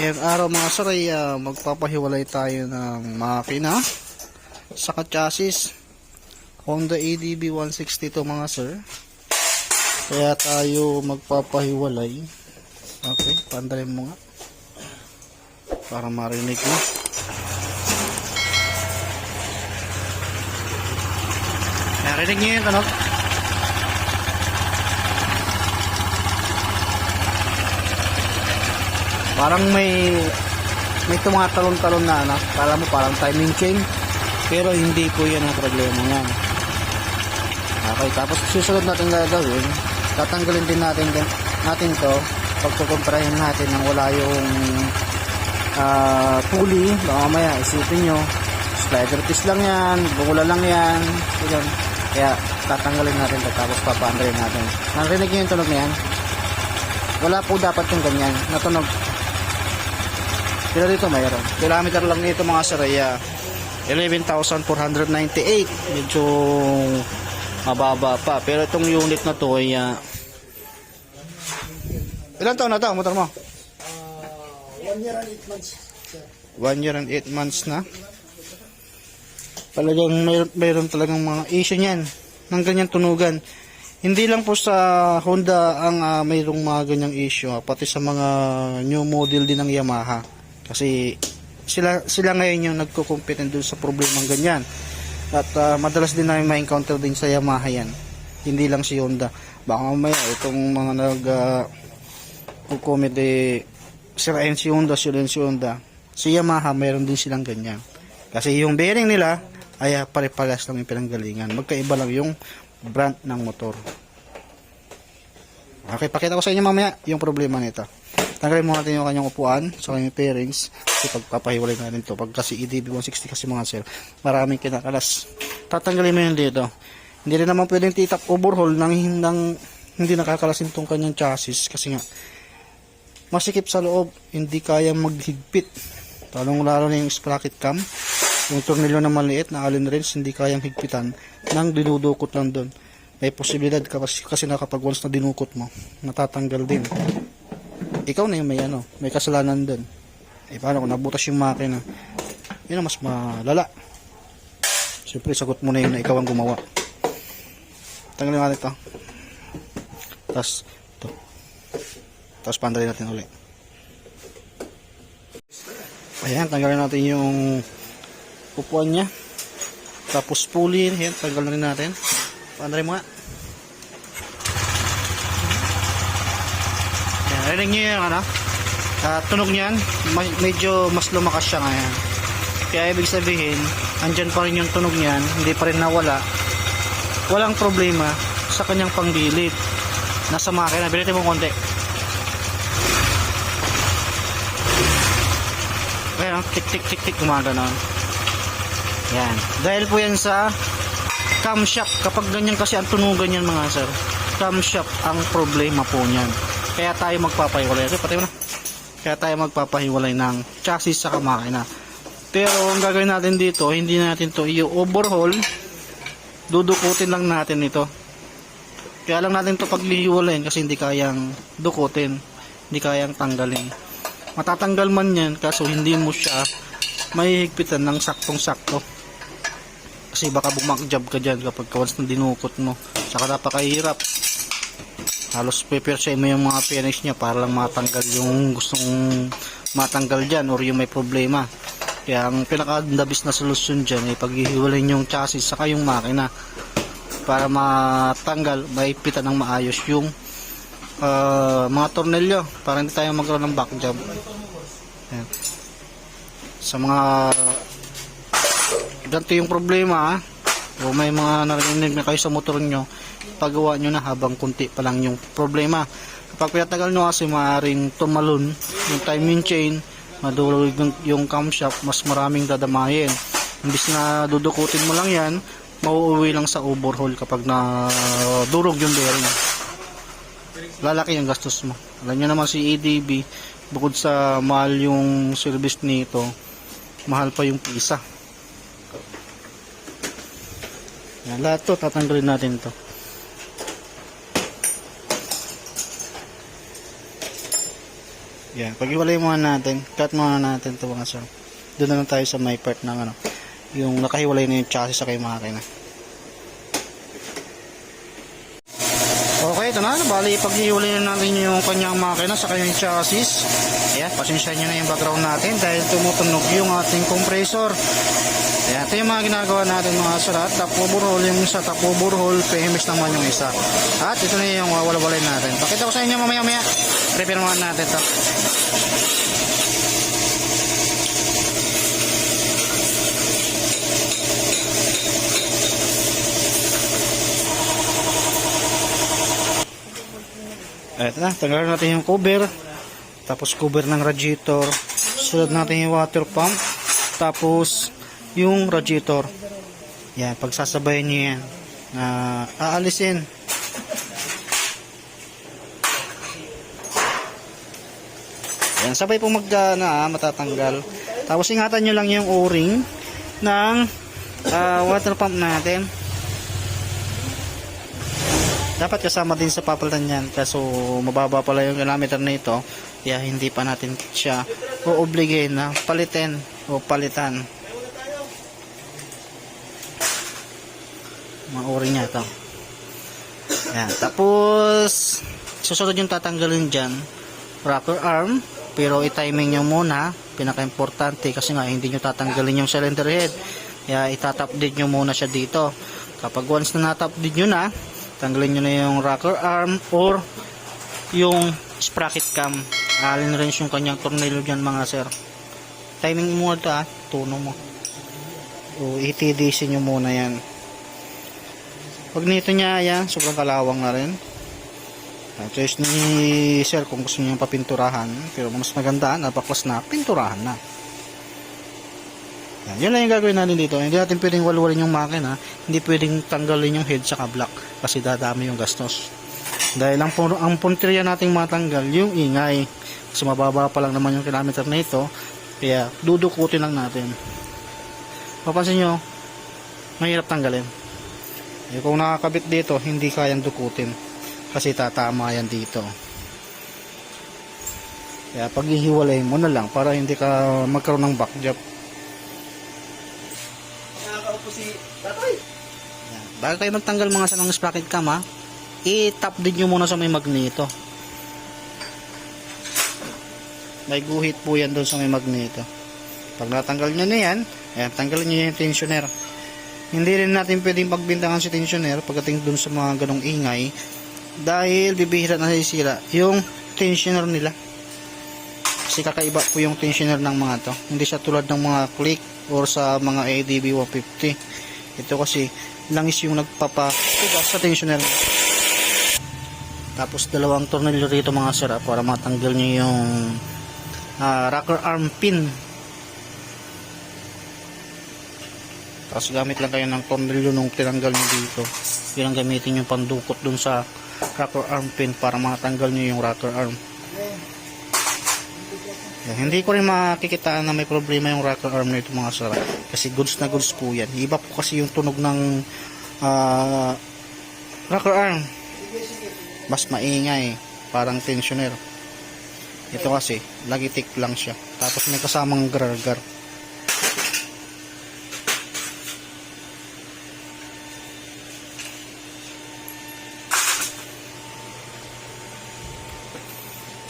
Ngayong araw mga sir ay ah, magpapahiwalay tayo ng makina sa chassis Honda ADB 162 mga sir. Kaya tayo magpapahiwalay. Okay, pandalin mo nga. Para marinig mo. Narinig niyo yung ano? Parang may may tumatalon-talon na ano. Kala mo parang timing chain. Pero hindi po yan ang problema niyan. Okay, tapos susunod natin gagawin, tatanggalin din natin natin to pagkukontrahin natin nang wala yung ah pulley, baka mamaya isipin nyo slider piece lang yan, bungula lang yan ganyan. kaya tatanggalin natin to tapos papaandarin natin narinig nyo yung tunog na yan wala po dapat yung ganyan natunog pero dito mayroon kilometer lang nito mga saraya 11,498 medyo mababa pa pero itong unit na to ay ah, ilan taon na to motor mo? One year and eight months. sir. 1 year and 8 months na talagang mayroon, mayroon talagang mga issue niyan ng ganyan tunugan hindi lang po sa Honda ang ah, mayroong mga ganyang issue ah, pati sa mga new model din ng Yamaha kasi sila sila ngayon yung nagko-compete doon sa problemang ganyan. At ah, madalas din namin ma-encounter din sa Yamaha yan. Hindi lang si Honda. Baka mamaya itong mga nag uh, kukomede sirain si Honda sirain si Honda. Si Yamaha mayroon din silang ganyan. Kasi yung bearing nila ay ah, pare-parehas lang yung pinanggalingan. Magkaiba lang yung brand ng motor. Okay pakita ko sa inyo mamaya yung problema nito tanggalin mo natin yung kanyang upuan sa kanyang pairings kasi pagpapahiwalay natin to pag kasi EDB 160 kasi mga sir maraming kinakalas. Tatanggalin mo yun dito hindi rin naman pwedeng titap overhaul nang hindang hindi nakakalasin tong kanyang chassis kasi nga masikip sa loob hindi kaya maghigpit. Talong lalo na yung sprocket cam yung tornilyo na maliit na allen wrench hindi kayang higpitan nang dinudukot lang doon may posibilidad ka kasi, kasi na kapag once na dinukot mo natatanggal din ikaw na yung may ano may kasalanan doon eh paano kung nabutas yung makina? Yun ang mas malala. Siyempre sagot mo na yun na ikaw ang gumawa. Tanggalin natin ito. Tapos ito tapos pandalin natin ulit. Ayan tanggalin natin yung upuan niya. Tapos pulley yan tanggal na rin natin. Pandalin mo nga narinig nyo yung ano? Ah, tunog niyan medyo mas lumakas siya ngayon. Kaya ibig sabihin andyan pa rin yung tunog niyan hindi pa rin nawala. Walang problema sa kanyang pangdilit nasa makina bilitin mo konti. Ayan tik tik tik tik gumagano yan dahil po yan sa camshaft kapag ganyan kasi ang tunugan yan mga sir camshaft ang problema po niyan kaya tayo magpapahiwalay. Okay, patay mo na. Kaya tayo magpapahiwalay ng chassis sa makina. Pero ang gagawin natin dito hindi natin to i-overhaul. Dudukutin lang natin ito. Kaya lang natin to paglihiwalayin kasi hindi kayang dukutin. Hindi kayang tanggalin. Matatanggal man yan kaso hindi mo siya mahihigpitan ng saktong sakto kasi baka bumakjab ka dyan kapag once na dinukot mo. Saka napakahirap halos pepersain mo yung mga penis niya para lang matanggal yung gustong matanggal dyan or yung may problema. Kaya ang pinakadabis na solusyon dyan ay paghihiwalayin yung chassis saka yung makina para matanggal maipitan ng maayos yung ah, mga tornilyo para hindi tayo magkaroon ng back job Ayan. sa mga ganito yung problema ah, o may mga narinig na kayo sa motor nyo pagawa nyo na habang kunti pa lang yung problema. Kapag pinatagal nyo kasi maaaring tumalon yung timing chain madulog yung, camshaft mas maraming dadamayin. Imbis na dudukutin mo lang yan mauuwi lang sa overhaul kapag na durog yung bearing. Lalaki yung gastos mo. Alam nyo naman si ADB bukod sa mahal yung service nito mahal pa yung pisa yan, lahat to tatanggalin natin to Yan, pag-iwalay muna natin, cut muna natin ito mga sir. Doon na tayo sa may part ng ano, yung nakahiwalay na yung chassis sa kay makina. Okay, ito na. Bali, pag-iwalay na natin yung kanyang makina sa kanyang chassis. Ayan, pasensya nyo na yung background natin dahil tumutunog yung ating compressor. Ayan, ito yung mga ginagawa natin mga sir. At top overhaul yung isa, top overhaul, PMS naman yung isa. At ito na yung wawala-walay natin. Pakita ko sa inyo mamaya-maya. Muna natin ito. Ito na, tanggalin natin yung cover. Tapos cover ng radiator. Sunod natin yung water pump. Tapos yung radiator. Yan, pagsasabayan nyo yan. Na aalisin. Yan, sabay po mag na, matatanggal. Tapos ingatan nyo lang yung o-ring ng ah, water pump natin. Dapat kasama din sa papalitan yan. Kaso mababa pala yung kilometer na ito. Kaya hindi pa natin siya o-obligate na palitin o palitan. Mauri niya ito. Yan. Tapos susunod yung tatanggalin dyan. Rocker arm. Pero i-timing nyo muna. Pinaka-importante kasi nga hindi nyo tatanggalin yung cylinder head. Kaya itatap din nyo muna siya dito. Kapag once na natap din nyo na, tanggalin nyo na yung rocker arm or yung sprocket cam alin rin yung kanyang tornilyo dyan mga sir timing mo ito ah tuno mo o itdc nyo muna yan pag nito niya yan sobrang kalawang na rin Ah, choice ni sir kung gusto niyo papinturahan pero mas maganda napaklas na pinturahan na yan, yun lang yung gagawin natin dito. Hindi natin pwedeng walwalin yung makina. Hindi pwedeng tanggalin yung head sa block kasi dadami yung gastos. Dahil ang, ang punteriya nating matanggal, yung ingay. Kasi mababa pa lang naman yung kilometer na ito. Kaya dudukutin lang natin. Papansin nyo, mahirap tanggalin. Eh, kung nakakabit dito, hindi kayang dukutin. Kasi tatama yan dito. Kaya paghihiwalay mo na lang para hindi ka magkaroon ng back job. Nakakaupo si Tatoy. Yan. Bago kayo magtanggal mga sa ng sprocket cam ha, i-tap din nyo muna sa may magneto. May guhit po yan doon sa may magneto. Pag natanggal nyo na yan, ayan, tanggalin nyo yung tensioner. Hindi rin natin pwedeng pagbintangan si tensioner pagdating doon sa mga ganong ingay dahil bibihira na sisira yung tensioner nila. Kasi kakaiba po yung tensioner ng mga to. Hindi siya tulad ng mga click or sa mga ADB 150. Ito kasi langis yung nagpapatugas sa tensioner. Tapos dalawang tornilyo rito mga sir para matanggal nyo yung ah, rocker arm pin. Tapos gamit lang kayo ng tornilyo nung tinanggal nyo dito. Yun ang gamitin yung pandukot dun sa rocker arm pin para matanggal nyo yung rocker arm. Yan, hindi ko rin makikitaan na may problema yung rocker arm nito mga sir. Kasi goods na goods po yan. Iba po kasi yung tunog ng ah, rocker arm. Mas maingay. Parang tensioner. Ito kasi, lagitik lang siya. Tapos may kasamang gargar.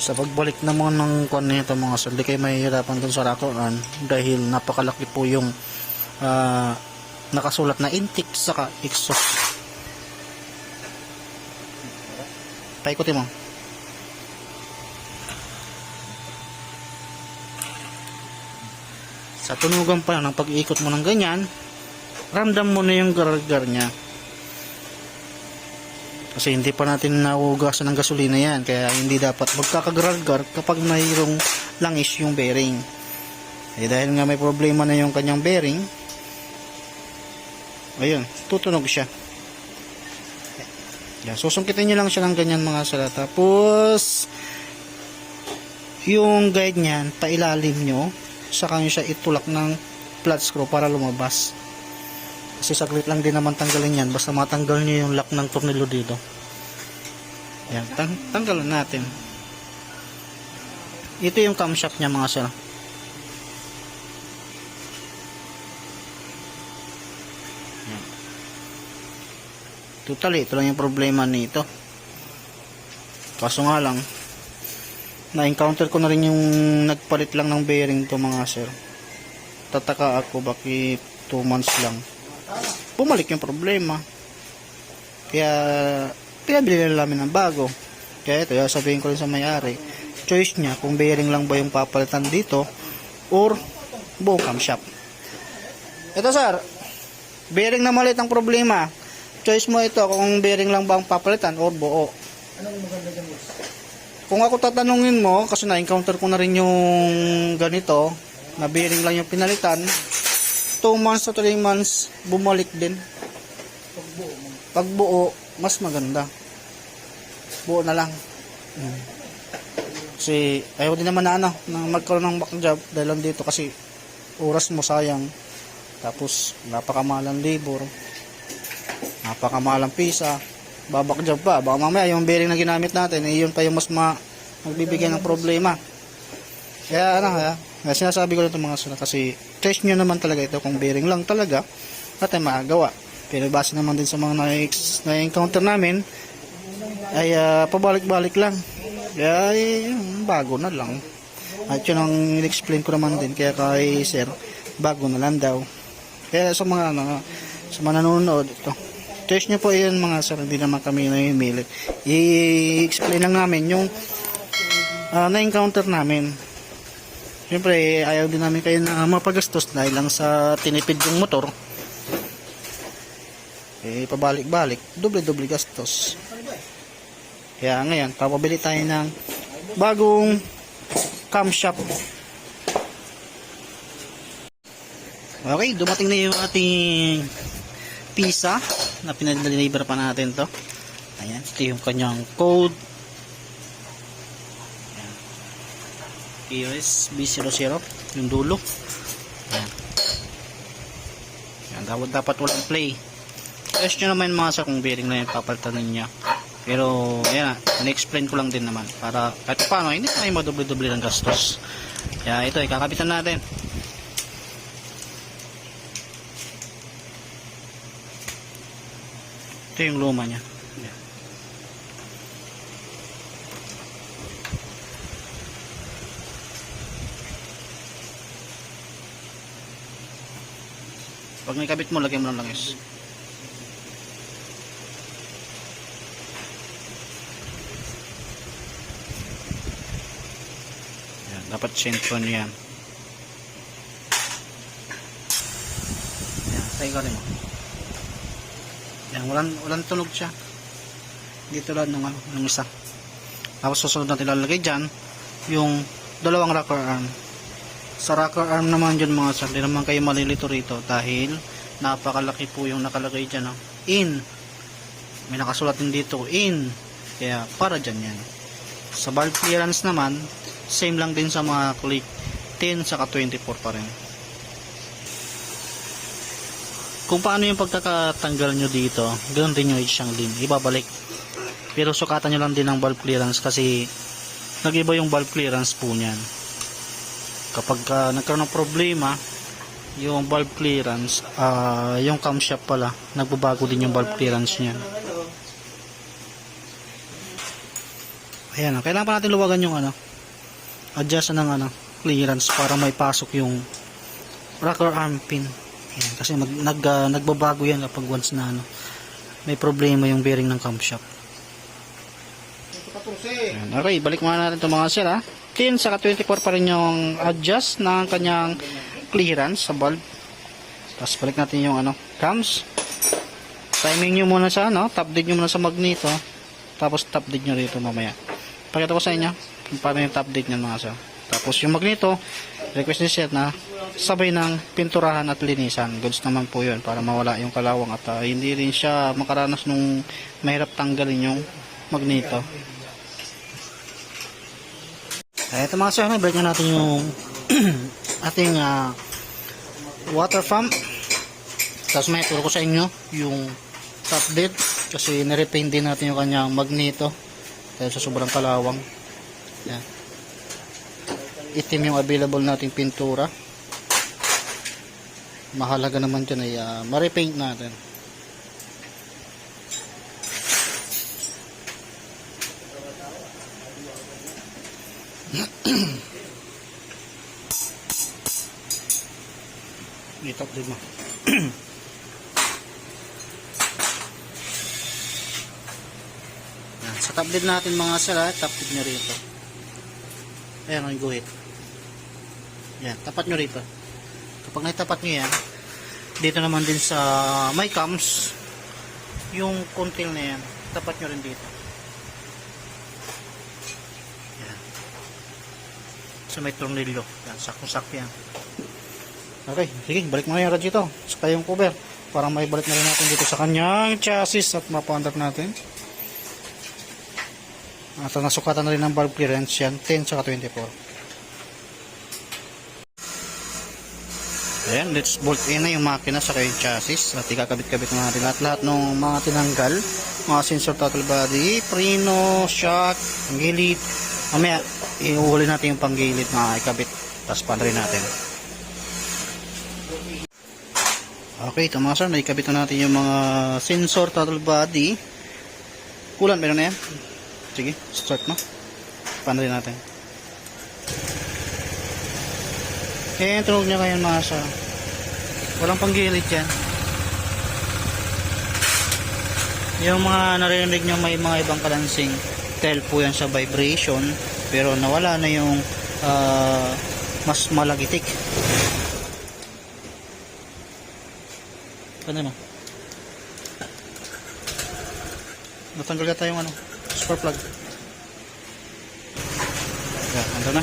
Sa pagbalik naman ng kwan nito mga sir, di kayo mahihirapan dun sa rakuan dahil napakalaki po yung ah, nakasulat na intake saka exhaust. Paikutin mo. Sa tunugan pa ng pag-iikot mo ng ganyan, ramdam mo na yung gargar niya. Kasi hindi pa natin naugasan ng gasolina yan. Kaya hindi dapat magkakagargar kapag mayroong langis yung bearing. Eh dahil nga may problema na yung kanyang bearing, ayun, tutunog siya. Yan, susungkitin nyo lang siya ng ganyan mga sala. Tapos, yung guide niyan, pailalim nyo, saka nyo siya itulak ng flat screw para lumabas. Kasi saglit lang din naman tanggalin yan. Basta matanggal nyo yung lock ng tornilyo dito. Yan, tang tanggalan natin. Ito yung camshaft niya mga sir. Yan. Totally, ito lang yung problema nito. Kaso nga lang, na-encounter ko na rin yung nagpalit lang ng bearing to mga sir. Tataka ako bakit 2 months lang. Bumalik yung problema. Kaya, pinabili na namin ng bago. Kaya ito, sabihin ko rin sa may-ari, choice niya kung bearing lang ba yung papalitan dito or buong camshaft. Ito sir, bearing na maliit ang problema. Choice mo ito kung bearing lang ba ang papalitan or buo. Kung ako tatanungin mo, kasi na-encounter ko na rin yung ganito, na bearing lang yung pinalitan, 2 months to 3 months, bumalik din. Pag buo, mas maganda. Buo na lang. Kasi ayaw din naman na ano, na magkaroon ng back job dahil lang dito kasi oras mo sayang. Tapos napakamalang labor. Napakamalang pisa. Babak job pa. Baka mamaya yung bearing na ginamit natin, eh, yun pa yung mas ma magbibigay ng problema. Kaya ano kaya, kaya sinasabi ko lang mga sila kasi test nyo naman talaga ito kung bearing lang talaga natin magagawa. Pero base naman din sa mga na- na-encounter namin ay ah, pabalik-balik lang. Kaya eh, bago na lang. At yun ang in-explain ko naman din kaya kay sir, bago na lang daw. Kaya sa mga ano, sa mga nanonood ito. Test nyo po yun mga sir, hindi naman kami nahihimili. I-explain lang namin yung ah, na-encounter namin. Siyempre, ayaw din namin kayo na mapagastos dahil lang sa tinipid yung motor. Eh, pabalik-balik, doble-doble gastos. Kaya ngayon, papabili tayo ng bagong camshaft. Okay, dumating na yung ating pizza na pinadeliver pa natin to. Ayan, ito yung kanyang code. POS B00, yung dulo. Ayan. Ayan, dapat, dapat walang play. Test nyo naman mga sa kung bearing na yung papalitan niya. Pero, ayan na, in-explain ko lang din naman. Para, kahit paano, hindi tayo madoble-doble ng gastos. Kaya ito, ikakapitan natin. Ito yung luma niya. Pag nakabit mo, lagyan mo ng langis. Yan, dapat sentro nyo yan. Yan, tayo rin mo. Yan, walang, walang tunog siya. Hindi tulad ng, ano, ng isa. Tapos susunod natin lalagay dyan, yung dalawang rocker arm. Sa rocker arm naman dyan mga sir, hindi naman kayo malilito rito dahil napakalaki po yung nakalagay dyan. No? In. May nakasulat din dito, in. Kaya para dyan yan. Sa valve clearance naman, same lang din sa mga click 10 saka 24 pa rin. Kung paano yung pagkakatanggal nyo dito, ganoon din yung siyang din. Ibabalik. Pero sukatan nyo lang din ng valve clearance kasi nag-iba yung valve clearance po niyan. Kapag ah, nagkaroon ng problema, yung valve clearance, ah, yung camshaft pala, nagbabago din yung valve clearance niyan. Ayan, ah, kailangan pa natin luwagan yung ano, adjust ng ano, clearance para may pasok yung rocker arm pin. Ayan, kasi mag, nag, ah, nagbabago yan kapag once na ano, may problema yung bearing ng camshaft. Ayan, okay, balik muna natin itong mga sir ha. 10 saka 24 pa rin yung adjust ng kanyang clearance sa valve. Tapos balik natin yung ano, cams. Timing nyo muna sa ano, top dead nyo muna sa magneto. Tapos top dead nyo rito mamaya. Pakita ko sa inyo kung paano yung top dead nyo mga sir. Tapos yung magneto, request ni set na sabay ng pinturahan at linisan. Goods naman po yun para mawala yung kalawang at ah, hindi rin siya makaranas nung mahirap tanggalin yung magneto. Ay, ito mga sir, break na natin yung ating ah, water pump. Tapos may turo ko sa inyo yung top dead kasi nirepaint din natin yung kanyang magneto dahil sa sobrang kalawang. Yan. itim yung available nating pintura. Mahalaga naman dyan ay uh, ma-repaint natin. Dito din mo. Sa tablet natin mga sala, tapit nyo rito. Ayan ang guhit. Yan, tapat nyo rito. Kapag naitapat nyo yan, dito naman din sa may cams, yung kontil na yan, tapat nyo rin dito. Sa may tornilyo. Yan, sakong-sak yan. Okay, sige, balik mo na yung radyo Saka yung cover. Para may balik na rin natin dito sa kanyang chassis at mapaandar natin. At nasukatan na rin ng valve clearance yan, 10 saka 24. Ayan, let's bolt in na yung makina sa yung chassis at ikakabit-kabit na natin lahat-lahat ng mga tinanggal mga sensor throttle body, preno, shock, panggilid mamaya iuhuli natin yung panggilid mga ikabit tapos panrin natin. Okay ito mga sir naikabit na natin yung mga sensor throttle body. Kulan meron na yan? Sige start mo. Panrin natin. Eh, tunog niya ngayon mga sa walang panggilid yan. Yung mga narinig nyo may mga ibang kalansing, tell po yan sa vibration, pero nawala na yung ah, mas malagitik. Ano na? Natanggal ka tayong ano, spark plug. Yan, ando na.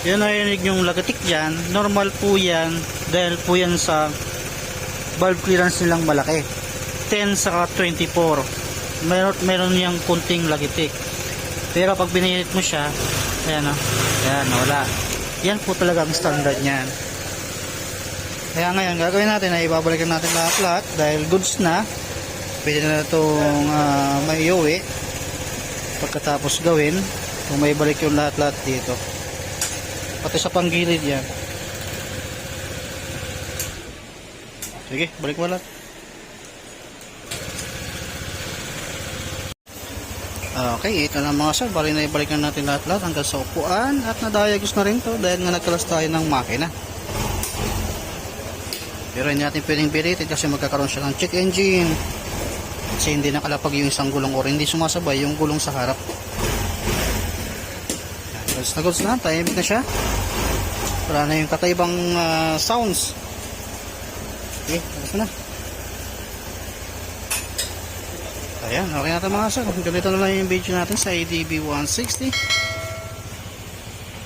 Yan narinig yung lagatik dyan. Normal po yan dahil po yan sa valve clearance nilang malaki. 10 saka 24. Meron, meron niyang kunting lagitik. Pero pag binilit mo siya, ayan o. Ayan, wala. Yan po talaga ang standard niyan. Kaya ngayon, gagawin natin ay ibabalikan natin lahat-lahat dahil goods na. Pwede na itong uh, maiuwi. Pagkatapos gawin, kung may balik yung lahat-lahat dito pati sa panggilid yan sige balik mo lahat okay ito na mga sir bali na ibalikan natin lahat lahat hanggang sa upuan at nadayagos na rin to dahil nga nagkalas tayo ng makina pero hindi natin pwedeng pilitin kasi magkakaroon siya ng check engine kasi hindi nakalapag yung isang gulong or hindi sumasabay yung gulong sa harap Goods na goods na, tahimik na siya. Wala na yung kataibang ah, sounds. Okay, tapos na. Ayan, okay na ito mga sir. Ganito na lang yung video natin sa ADB 160.